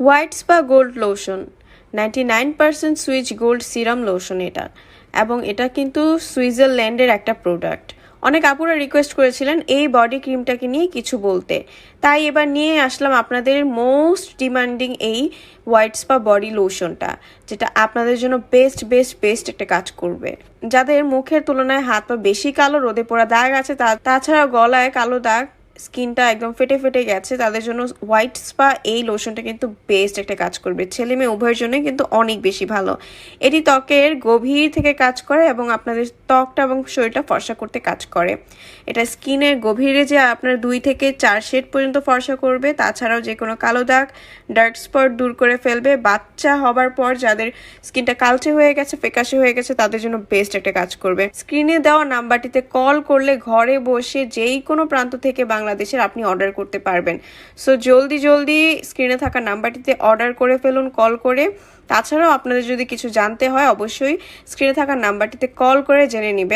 White spa gold lotion. Ninety nine percent Swiss gold serum lotion এটা। এবং এটা কিন্তু সুইজারল্যান্ডের একটা প্রোডাক্ট। অনেক আপুরা রিকোয়েস্ট করেছিলেন এই বডি ক্রিমটাকে নিয়ে কিছু বলতে। তাই এবার নিয়ে আসলাম আপনাদের মোস্ট ডিমান্ডিং এই হোয়াইট স্পা বডি লোশনটা, যেটা আপনাদের জন্য বেস্ট বেস্ট বেস্ট একটা কাজ করবে। যাদের মুখের তুলনায় হাত পা বেশি কালো, রোদে পোড়া দাগ আছে তাছাড়া গলায় কালো দাগ স্কিনটা একদম ফেটে ফেটে গেছে, তাদের জন্য হোয়াইট স্পা এই লোশনটা কিন্তু বেস্ট একটা কাজ করবে। ছেলে মেয়ে উভয়ের জন্য কিন্তু অনেক বেশি ভালো। এটি ত্বকের গভীর থেকে কাজ করে এবং আপনাদের ত্বকটা এবং শরীরটা ফর্সা করতে কাজ করে। এটা স্কিনের গভীরে যে আপনার দুই থেকে চার শেড পর্যন্ত ফর্সা করবে, তাছাড়াও যে কোনো কালো দাগ, ডার্ক স্পট দূর করে ফেলবে। বাচ্চা হবার পর যাদের স্কিনটা কালচে হয়ে গেছে ফেকাশে হয়ে গেছে, তাদের জন্য বেস্ট একটা কাজ করবে। স্ক্রিনে দেওয়া নাম্বারটিতে কল করলে ঘরে বসে যেই কোনো প্রান্ত থেকে বাংলাদেশের আপনি অর্ডার করতে পারবেন। সো জলদি জলদি স্ক্রিনে থাকা নাম্বারটিতে অর্ডার করে ফেলুন কল করে। তাছাড়াও আপনাদের যদি কিছু জানতে হয়, অবশ্যই স্ক্রিনে থাকা নাম্বারটিতে কল করে জেনে নেবেন।